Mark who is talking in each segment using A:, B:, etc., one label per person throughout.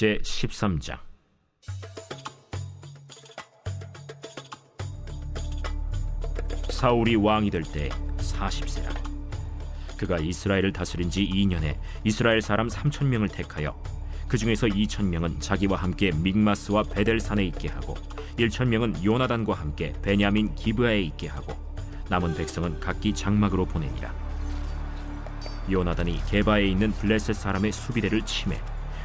A: 제 13장. 사울이 왕이 될 때 40세라 그가 이스라엘을 다스린 지 2년에 이스라엘 사람 3천 명을 택하여 그 중에서 2천 명은 자기와 함께 믹마스와 베델산에 있게 하고 1천 명은 요나단과 함께 베냐민 기브아에 있게 하고 남은 백성은 각기 장막으로 보내니라 요나단이 게바에 있는 블레셋 사람의 수비대를 침해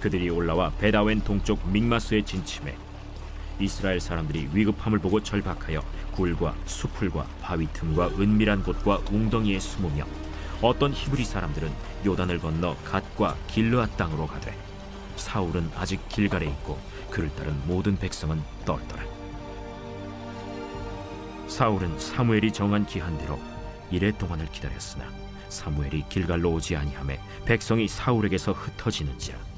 A: 그들이 올라와 베다웬 동쪽 믹마스에 진침해. 이스라엘 사람들이 위급함을 보고 절박하여 굴과 수풀과 바위 틈과 은밀한 곳과 웅덩이에 숨으며 어떤 히브리 사람들은 요단을 건너 갓과 길르앗 땅으로 가되 사울은 아직 길갈에 있고 그를 따른 모든 백성은 떨더라. 사울은 사무엘이 정한 기한대로 이래 동안을 기다렸으나 사무엘이 길갈로 오지 아니하매 백성이 사울에게서 흩어지는지라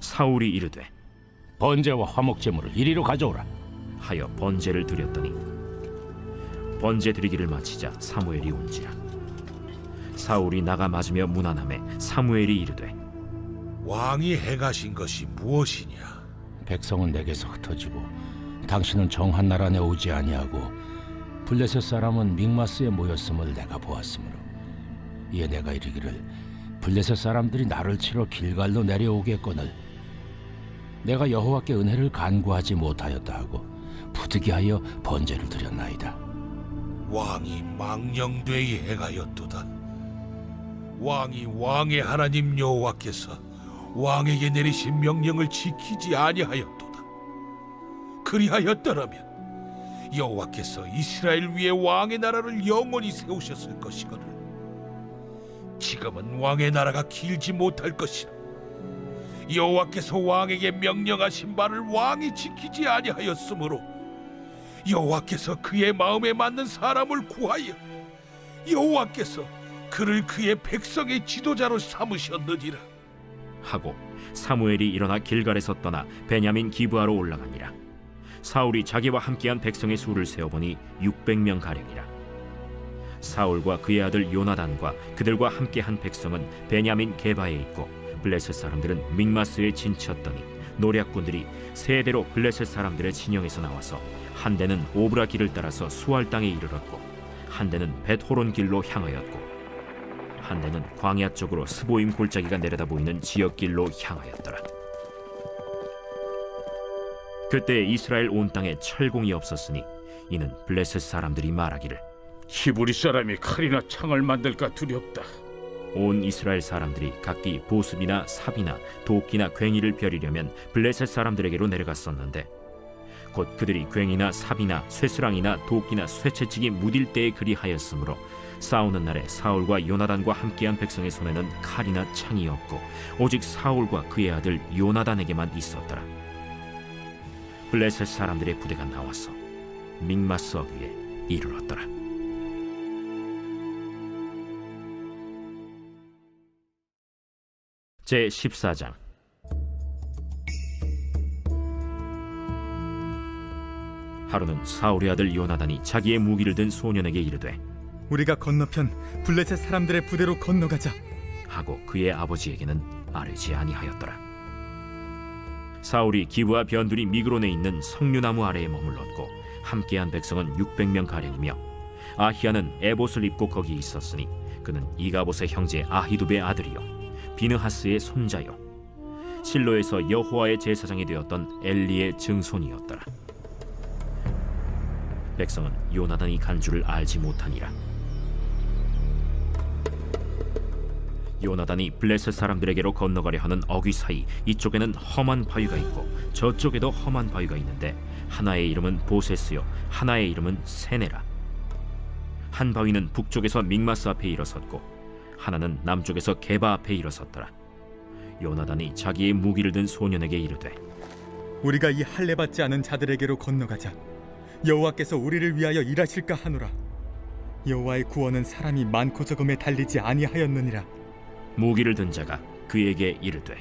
A: 사울이 이르되
B: 번제와 화목 제물을 이리로 가져오라.
A: 하여 번제를 드렸더니 번제 드리기를 마치자 사무엘이 온지라 사울이 나가 맞으며 무난함에 사무엘이 이르되
C: 왕이 행하신 것이 무엇이냐?
B: 백성은 내게서 흩어지고 당신은 정한 나라 내 오지 아니하고 블레셋 사람은 믹마스에 모였음을 내가 보았으므로 이에 내가 이르기를 블레셋 사람들이 나를 치러 길갈로 내려오겠거늘 내가 여호와께 은혜를 간구하지 못하였다 하고 부득이하여 번제를 드렸나이다.
C: 왕이 망령되이 행하였도다. 왕이 왕의 하나님 여호와께서 왕에게 내리신 명령을 지키지 아니하였도다. 그리하였더라면 여호와께서 이스라엘 위에 왕의 나라를 영원히 세우셨을 것이거늘. 지금은 왕의 나라가 길지 못할 것이라. 여호와께서 왕에게 명령하신 바를 왕이 지키지 아니하였으므로 여호와께서 그의 마음에 맞는 사람을 구하여 여호와께서 그를 그의 백성의 지도자로 삼으셨느니라.
A: 하고 사무엘이 일어나 길갈에서 떠나 베냐민 기브아로 올라가니라 사울이 자기와 함께한 백성의 수를 세어보니 600명 가량이라 사울과 그의 아들 요나단과 그들과 함께한 백성은 베냐민 게바에 있고 블레셋 사람들은 믹마스에 진쳤더니 노략군들이 세대로 블레셋 사람들의 진영에서 나와서 한 대는 오브라 길을 따라서 수알 땅에 이르렀고 한 대는 벳호론 길로 향하였고 한 대는 광야 쪽으로 스보임 골짜기가 내려다 보이는 지역 길로 향하였더라. 그때 이스라엘 온 땅에 철공이 없었으니 이는 블레셋 사람들이 말하기를
D: 히브리 사람이 칼이나 창을 만들까 두렵다.
A: 온 이스라엘 사람들이 각기 보습이나 삽이나 도끼나 괭이를 벼리려면 블레셋 사람들에게로 내려갔었는데 곧 그들이 괭이나 삽이나 쇠스랑이나 도끼나 쇠채찍이 무딜 때에 그리하였으므로 싸우는 날에 사울과 요나단과 함께한 백성의 손에는 칼이나 창이 없고 오직 사울과 그의 아들 요나단에게만 있었더라. 블레셋 사람들의 부대가 나와서 믹마스 어귀에 이르렀더라 제 14장 하루는 사울의 아들 요나단이 자기의 무기를 든 소년에게 이르되
E: 우리가 건너편 블레셋 사람들의 부대로 건너가자.
A: 하고 그의 아버지에게는 아뢰지 아니하였더라. 사울이 기브와 변두리 미그론에 있는 석류나무 아래에 머물렀고 함께한 백성은 600명 가량이며 아히야는 에봇을 입고 거기 있었으니 그는 이가봇의 형제 아히두베의 아들이요 비느하스의 손자요 실로에서 여호와의 제사장이 되었던 엘리의 증손이었더라. 백성은 요나단이 간 줄을 알지 못하니라. 요나단이 블레셋 사람들에게로 건너가려 하는 어귀 사이 이쪽에는 험한 바위가 있고 저쪽에도 험한 바위가 있는데 하나의 이름은 보세스요 하나의 이름은 세네라 한 바위는 북쪽에서 믹마스 앞에 일어섰고 하나는 남쪽에서 게바 앞에 일어섰더라 요나단이 자기의 무기를 든 소년에게 이르되
E: 우리가 이 할례 받지 않은 자들에게로 건너가자. 여호와께서 우리를 위하여 일하실까 하노라. 여호와의 구원은 사람이 많고 적음에 달리지 아니하였느니라.
A: 무기를 든 자가 그에게 이르되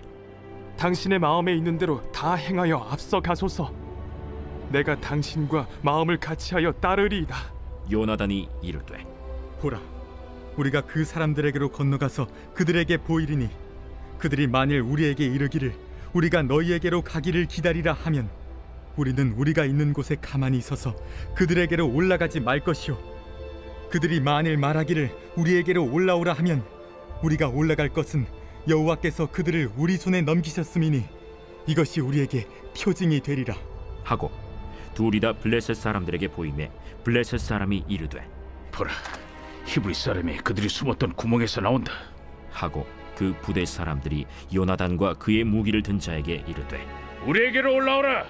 F: 당신의 마음에 있는 대로 다 행하여 앞서 가소서. 내가 당신과 마음을 같이하여 따르리이다.
A: 요나단이 이르되
E: 보라, 우리가 그 사람들에게로 건너가서 그들에게 보이리니 그들이 만일 우리에게 이르기를 우리가 너희에게로 가기를 기다리라 하면 우리는 우리가 있는 곳에 가만히 있어서 그들에게로 올라가지 말 것이요. 그들이 만일 말하기를 우리에게로 올라오라 하면 우리가 올라갈 것은 여호와께서 그들을 우리 손에 넘기셨음이니 이것이 우리에게 표징이 되리라.
A: 하고 둘이 다 블레셋 사람들에게 보이매 블레셋 사람이 이르되
D: 보라, 히브리 사람이 그들이 숨었던 구멍에서 나온다.
A: 하고 그 부대 사람들이 요나단과 그의 무기를 든 자에게 이르되
D: 우리에게로 올라오라.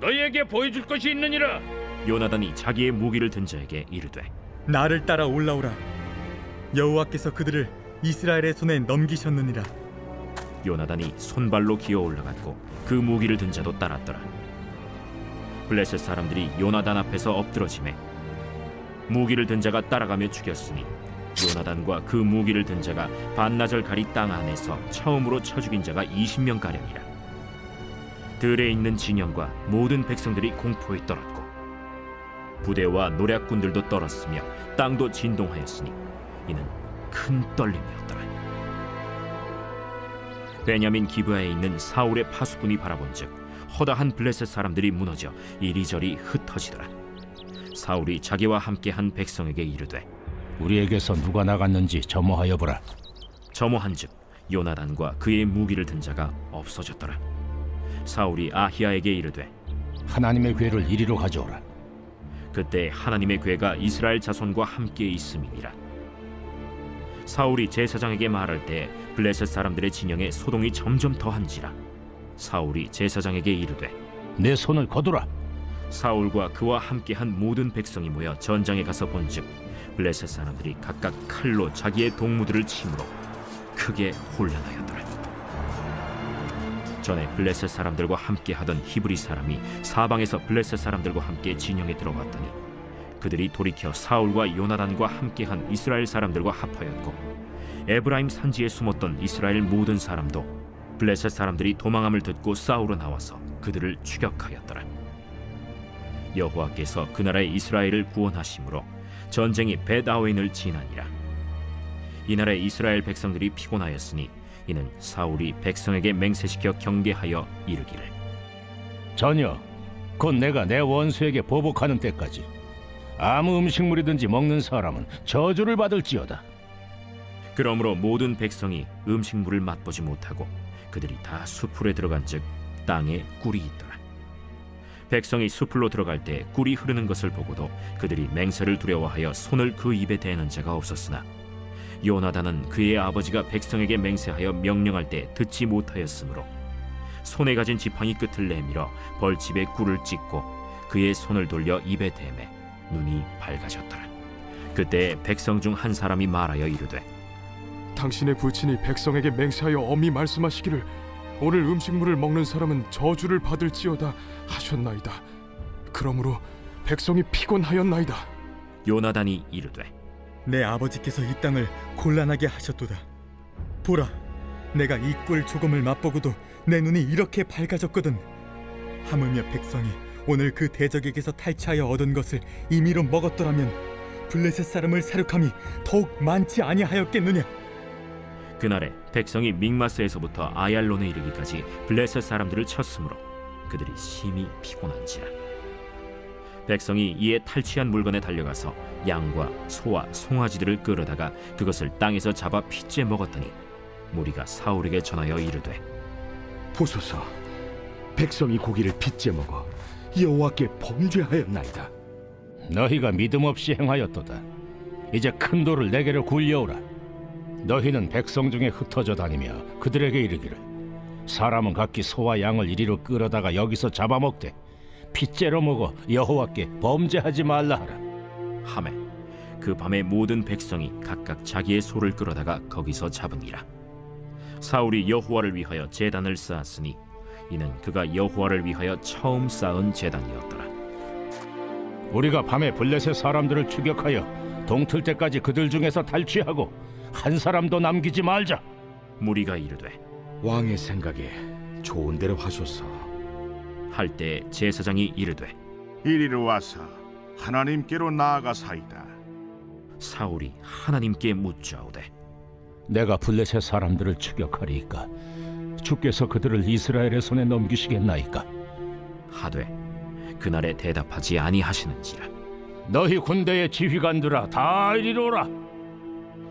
D: 너희에게 보여줄 것이 있느니라.
A: 요나단이 자기의 무기를 든 자에게 이르되
E: 나를 따라 올라오라 여호와께서 그들을 이스라엘의 손에 넘기셨느니라
A: 요나단이 손발로 기어 올라갔고 그 무기를 든 자도 따랐더라. 블레셋 사람들이 요나단 앞에서 엎드러짐에 무기를 든 자가 따라가며 죽였으니 요나단과 그 무기를 든 자가 반나절 가리 땅 안에서 처음으로 쳐 죽인 자가 20명 가량이라. 들에 있는 진영과 모든 백성들이 공포에 떨었고 부대와 노략군들도 떨었으며 땅도 진동하였으니 이는 큰 떨림이었더라. 베냐민 기브아에 있는 사울의 파수꾼이 바라본즉 허다한 블레셋 사람들이 무너져 이리저리 흩어지더라. 사울이 자기와 함께한 백성에게 이르되
B: 우리에게서 누가 나갔는지 점호하여 보라.
A: 점호한즉 요나단과 그의 무기를 든 자가 없어졌더라. 사울이 아히야에게 이르되
B: 하나님의 괴를 이리로 가져오라.
A: 그때 하나님의 괴가 이스라엘 자손과 함께 있음이니라. 사울이 제사장에게 말할 때 블레셋 사람들의 진영에 소동이 점점 더한지라. 사울이 제사장에게 이르되
B: 내 손을 거두라.
A: 사울과 그와 함께한 모든 백성이 모여 전장에 가서 본즉 블레셋 사람들이 각각 칼로 자기의 동무들을 치므로 크게 혼란하였더라. 전에 블레셋 사람들과 함께하던 히브리 사람이 사방에서 블레셋 사람들과 함께 진영에 들어왔더니 그들이 돌이켜 사울과 요나단과 함께한 이스라엘 사람들과 합하였고 에브라임 산지에 숨었던 이스라엘 모든 사람도 블레셋 사람들이 도망함을 듣고 싸우러 나와서 그들을 추격하였더라. 여호와께서 그 나라의 이스라엘을 구원하심으로 전쟁이 벳아웬을 지나니라. 이 나라의 이스라엘 백성들이 피곤하였으니 이는 사울이 백성에게 맹세시켜 경계하여 이르기를
B: 전혀 곧 내가 내 원수에게 보복하는 때까지 아무 음식물이든지 먹는 사람은 저주를 받을지어다.
A: 그러므로 모든 백성이 음식물을 맛보지 못하고 그들이 다 숲으로 들어간즉 땅에 꿀이 있더라. 백성이 숲으로 들어갈 때 꿀이 흐르는 것을 보고도 그들이 맹세를 두려워하여 손을 그 입에 대는 자가 없었으나 요나단은 그의 아버지가 백성에게 맹세하여 명령할 때 듣지 못하였으므로 손에 가진 지팡이 끝을 내밀어 벌집에 꿀을 찍고 그의 손을 돌려 입에 대매 눈이 밝아졌더라. 그때 백성 중 한 사람이 말하여 이르되
F: 당신의 부친이 백성에게 맹세하여 엄히 말씀하시기를 오늘 음식물을 먹는 사람은 저주를 받을지어다 하셨나이다. 그러므로 백성이 피곤하였나이다.
A: 요나단이 이르되
E: 내 아버지께서 이 땅을 곤란하게 하셨도다. 보라, 내가 이 꿀 조금을 맛보고도 내 눈이 이렇게 밝아졌거든. 하물며 백성이 오늘 그 대적에게서 탈취하여 얻은 것을 임의로 먹었더라면 블레셋 사람을 사륙함이 더욱 많지 아니하였겠느냐?
A: 그날에 백성이 믹마스에서부터 아얄론에 이르기까지 블레셋 사람들을 쳤으므로 그들이 심히 피곤한지라 백성이 이에 탈취한 물건에 달려가서 양과 소와 송아지들을 끌어다가 그것을 땅에서 잡아 핏째 먹었더니 무리가 사울에게 전하여 이르되
G: 보소서 백성이 고기를 빚제 먹어 여호와께 범죄하였나이다
B: 너희가 믿음 없이 행하였도다. 이제 큰 돌을 내게로 굴려오라. 너희는 백성 중에 흩어져 다니며 그들에게 이르기를 사람은 각기 소와 양을 이리로 끌어다가 여기서 잡아먹되 핏째로 먹어 여호와께 범죄하지 말라 하라.
A: 하매 그 밤에 모든 백성이 각각 자기의 소를 끌어다가 거기서 잡으니라 사울이 여호와를 위하여 제단을 쌓았으니 이는 그가 여호와를 위하여 처음 쌓은 제단이었더라.
B: 우리가 밤에 블레셋 사람들을 추격하여 동틀 때까지 그들 중에서 탈취하고 한 사람도 남기지 말자.
A: 무리가 이르되
G: 왕의 생각에 좋은 대로 하소서.
A: 할 때 제사장이 이르되
H: 이리로 와서 하나님께로 나아가사이다.
A: 사울이 하나님께 묻자오되
B: 내가 블레셋 사람들을 추격하리이까 주께서 그들을 이스라엘의 손에 넘기시겠나이까
A: 하되 그날에 대답하지 아니하시는지라
B: 너희 군대의 지휘관들아 다 이리로 오라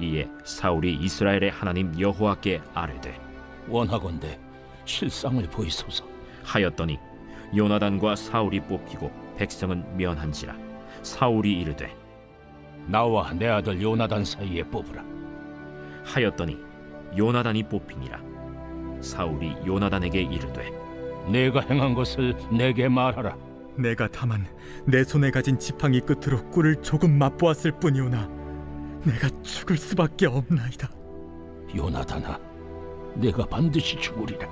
A: 이에 사울이 이스라엘의 하나님 여호와께 아뢰되
B: 원하건대 실상을 보이소서.
A: 하였더니 요나단과 사울이 뽑히고 백성은 면한지라 사울이 이르되
B: 나와 내 아들 요나단 사이에 뽑으라.
A: 하였더니 요나단이 뽑히니라. 사울이 요나단에게 이르되
B: 내가 행한 것을 내게 말하라.
E: 내가 다만 내 손에 가진 지팡이 끝으로 꿀을 조금 맛보았을 뿐이오나 내가 죽을 수밖에 없나이다.
B: 요나단아 내가 반드시 죽으리라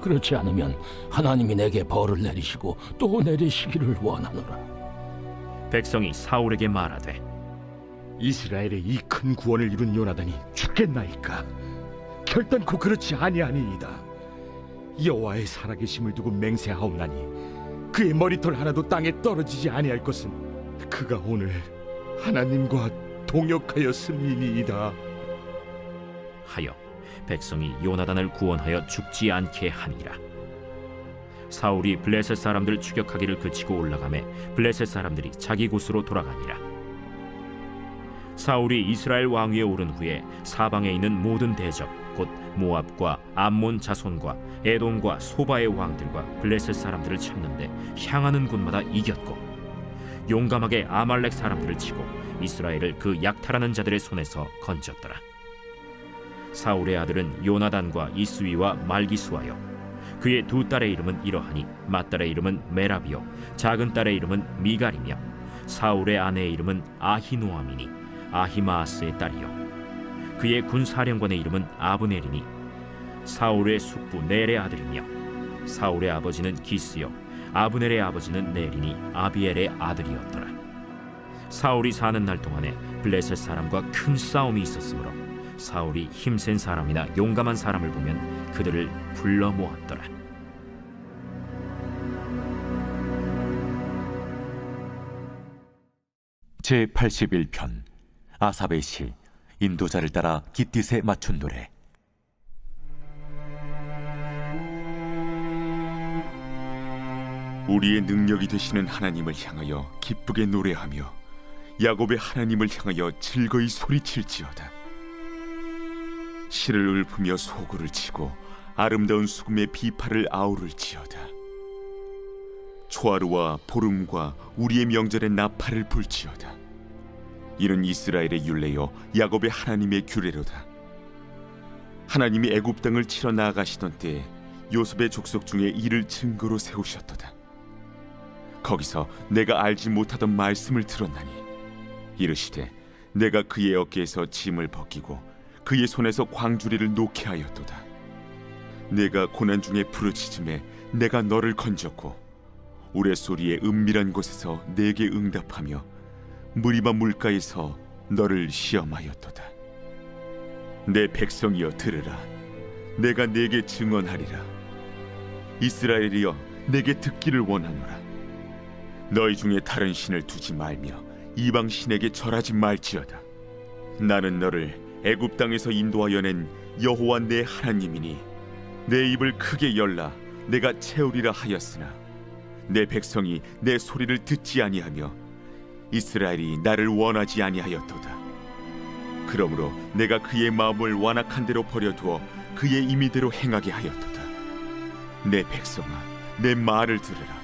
B: 그렇지 않으면 하나님이 내게 벌을 내리시고 또 내리시기를 원하노라
A: 백성이 사울에게 말하되
G: 이스라엘의 이 큰 구원을 이룬 요나단이 죽겠나이까? 결단코 그렇지 아니하니이다. 여호와의 살아계심을 두고 맹세하옵나니 그의 머리털 하나도 땅에 떨어지지 아니할 것은 그가 오늘 하나님과 동역하였음이니이다.
A: 하여 백성이 요나단을 구원하여 죽지 않게 하니라 사울이 블레셋 사람들 추격하기를 그치고 올라가매 블레셋 사람들이 자기 곳으로 돌아가니라 사울이 이스라엘 왕위에 오른 후에 사방에 있는 모든 대적 곧 모압과 암몬 자손과 에돔과 소바의 왕들과 블레셋 사람들을 쳤는데 향하는 곳마다 이겼고 용감하게 아말렉 사람들을 치고 이스라엘을 그 약탈하는 자들의 손에서 건졌더라. 사울의 아들은 요나단과 이스위와 말기수하여 그의 두 딸의 이름은 이러하니 맏딸의 이름은 메라비요 작은 딸의 이름은 미갈이며 사울의 아내의 이름은 아히노아미니 아히마아스의 딸이요. 그의 군사령관의 이름은 아브넬이니 사울의 숙부 넬의 아들이며 사울의 아버지는 기스요 아브넬의 아버지는 넬이니 아비엘의 아들이었더라 사울이 사는 날 동안에 블레셋 사람과 큰 싸움이 있었으므로 사울이 힘센 사람이나 용감한 사람을 보면 그들을 불러 모았더라.
I: 제 81편 아삽의 시 인도자를 따라 깃딧에 맞춘 노래
J: 우리의 능력이 되시는 하나님을 향하여 기쁘게 노래하며 야곱의 하나님을 향하여 즐거이 소리칠지어다. 실을 읊으며 소구를 치고 아름다운 수금의 비파를 아우를지어다. 초하루와 보름과 우리의 명절에 나팔을 불지어다. 이는 이스라엘의 율례요 야곱의 하나님의 규례로다. 하나님이 애굽 땅을 치러 나아가시던 때에 요셉의 족속 중에 이를 증거로 세우셨도다. 거기서 내가 알지 못하던 말씀을 들었나니 이르시되 내가 그의 어깨에서 짐을 벗기고 그의 손에서 광주리를 놓게 하였도다. 내가 고난 중에 부르짖음에 내가 너를 건졌고 우레소리의 은밀한 곳에서 내게 응답하며 무리바 물가에서 너를 시험하였도다. 내 백성이여 들으라. 내가 내게 증언하리라. 이스라엘이여 내게 듣기를 원하노라. 너희 중에 다른 신을 두지 말며 이방 신에게 절하지 말지어다. 나는 너를 애굽 땅에서 인도하여 낸 여호와 내 하나님이니 내 입을 크게 열라 내가 채우리라 하였으나 내 백성이 내 소리를 듣지 아니하며 이스라엘이 나를 원하지 아니하였도다. 그러므로 내가 그의 마음을 완악한 대로 버려두어 그의 임의대로 행하게 하였도다. 내 백성아, 내 말을 들으라.